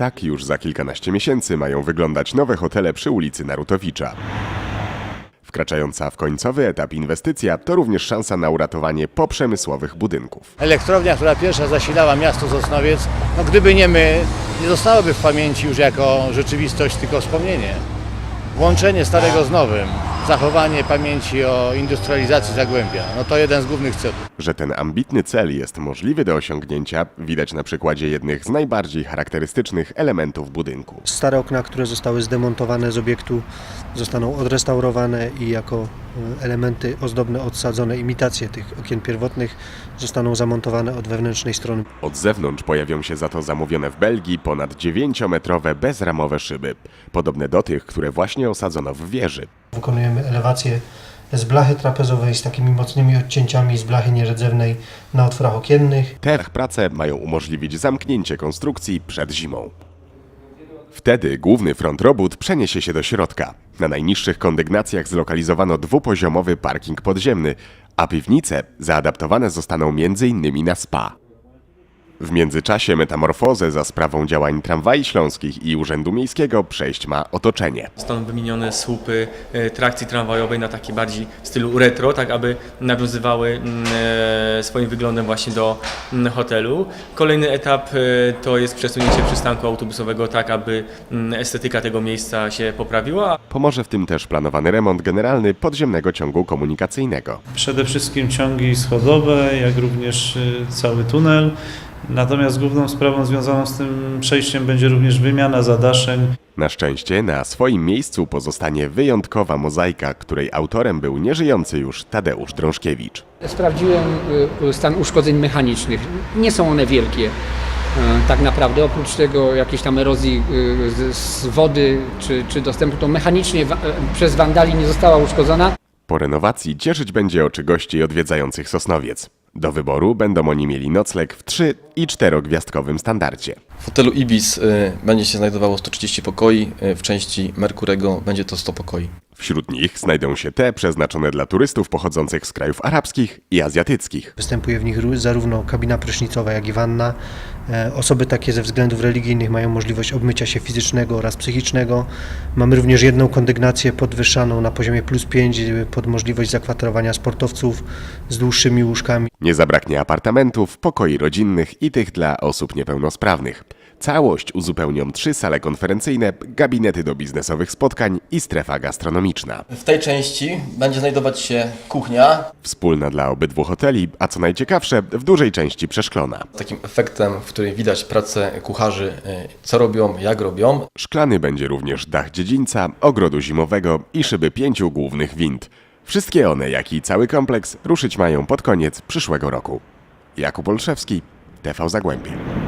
Tak już za kilkanaście miesięcy mają wyglądać nowe hotele przy ulicy Narutowicza. Wkraczająca w końcowy etap inwestycja to również szansa na uratowanie poprzemysłowych budynków. Elektrownia, która pierwsza zasilała miasto Sosnowiec, no gdyby nie my, nie zostałaby w pamięci już jako rzeczywistość, tylko wspomnienie. Łączenie starego z nowym, zachowanie pamięci o industrializacji Zagłębia, no to jeden z głównych celów. Że ten ambitny cel jest możliwy do osiągnięcia, widać na przykładzie jednych z najbardziej charakterystycznych elementów budynku. Stare okna, które zostały zdemontowane z obiektu, zostaną odrestaurowane i jako e, elementy ozdobne odsadzone, imitacje tych okien pierwotnych, zostaną zamontowane od wewnętrznej strony. Od zewnątrz pojawią się za to zamówione w Belgii ponad 9-metrowe bezramowe szyby, podobne do tych, które właśnie osadzono w wieży. Wykonujemy elewację z blachy trapezowej z takimi mocnymi odcięciami z blachy nierdzewnej na otworach okiennych. Te prace mają umożliwić zamknięcie konstrukcji przed zimą. Wtedy główny front robót przeniesie się do środka. Na najniższych kondygnacjach zlokalizowano dwupoziomowy parking podziemny, a piwnice zaadaptowane zostaną m.in. na spa. W międzyczasie metamorfozę za sprawą działań tramwaj śląskich i Urzędu Miejskiego przejść ma otoczenie. Zostaną wymienione słupy e, trakcji tramwajowej na taki bardziej w stylu retro, tak aby nawiązywały mm, e, swoim wyglądem właśnie do mm, hotelu. Kolejny etap e, to jest przesunięcie przystanku autobusowego tak, aby mm, estetyka tego miejsca się poprawiła, Pomoże w tym też planowany remont generalny podziemnego ciągu komunikacyjnego. Przede wszystkim ciągi schodowe, jak również y, cały tunel. Natomiast główną sprawą związaną z tym przejściem będzie również wymiana zadaszeń. Na szczęście na swoim miejscu pozostanie wyjątkowa mozaika, której autorem był nieżyjący już Tadeusz Drążkiewicz. Sprawdziłem y, stan uszkodzeń mechanicznych. Nie są one wielkie. y, Tak naprawdę, oprócz tego jakiejś tam erozji y, z, wody czy, czy dostępu, to mechanicznie y, przez wandali nie została uszkodzona. Po renowacji cieszyć będzie oczy gości odwiedzających Sosnowiec. Do wyboru będą oni mieli nocleg w 3 i 4 gwiazdkowym standardzie. W hotelu Ibis y, będzie się znajdowało 130 pokoi, y, w części Merkurego będzie to 100 pokoi. Wśród nich znajdą się te przeznaczone dla turystów pochodzących z krajów arabskich i azjatyckich. Występuje w nich ró- zarówno kabina prysznicowa, jak i wanna. E, Osoby takie ze względów religijnych mają możliwość obmycia się fizycznego oraz psychicznego. Mamy również jedną kondygnację podwyższaną na poziomie plus 5 pod możliwość zakwaterowania sportowców z dłuższymi łóżkami. Nie zabraknie apartamentów, pokoi rodzinnych i tych dla osób niepełnosprawnych. Całość uzupełnią trzy sale konferencyjne, gabinety do biznesowych spotkań i strefa gastronomiczna. W tej części będzie znajdować się kuchnia. Wspólna dla obydwu hoteli, a co najciekawsze, w dużej części przeszklona. Takim efektem, w którym widać pracę kucharzy, y, co robią, jak robią. Szklany będzie również dach dziedzińca, ogrodu zimowego i szyby pięciu głównych wind. Wszystkie one, jak i cały kompleks, ruszyć mają pod koniec przyszłego roku. Jakub Olszewski, TV Zagłębie.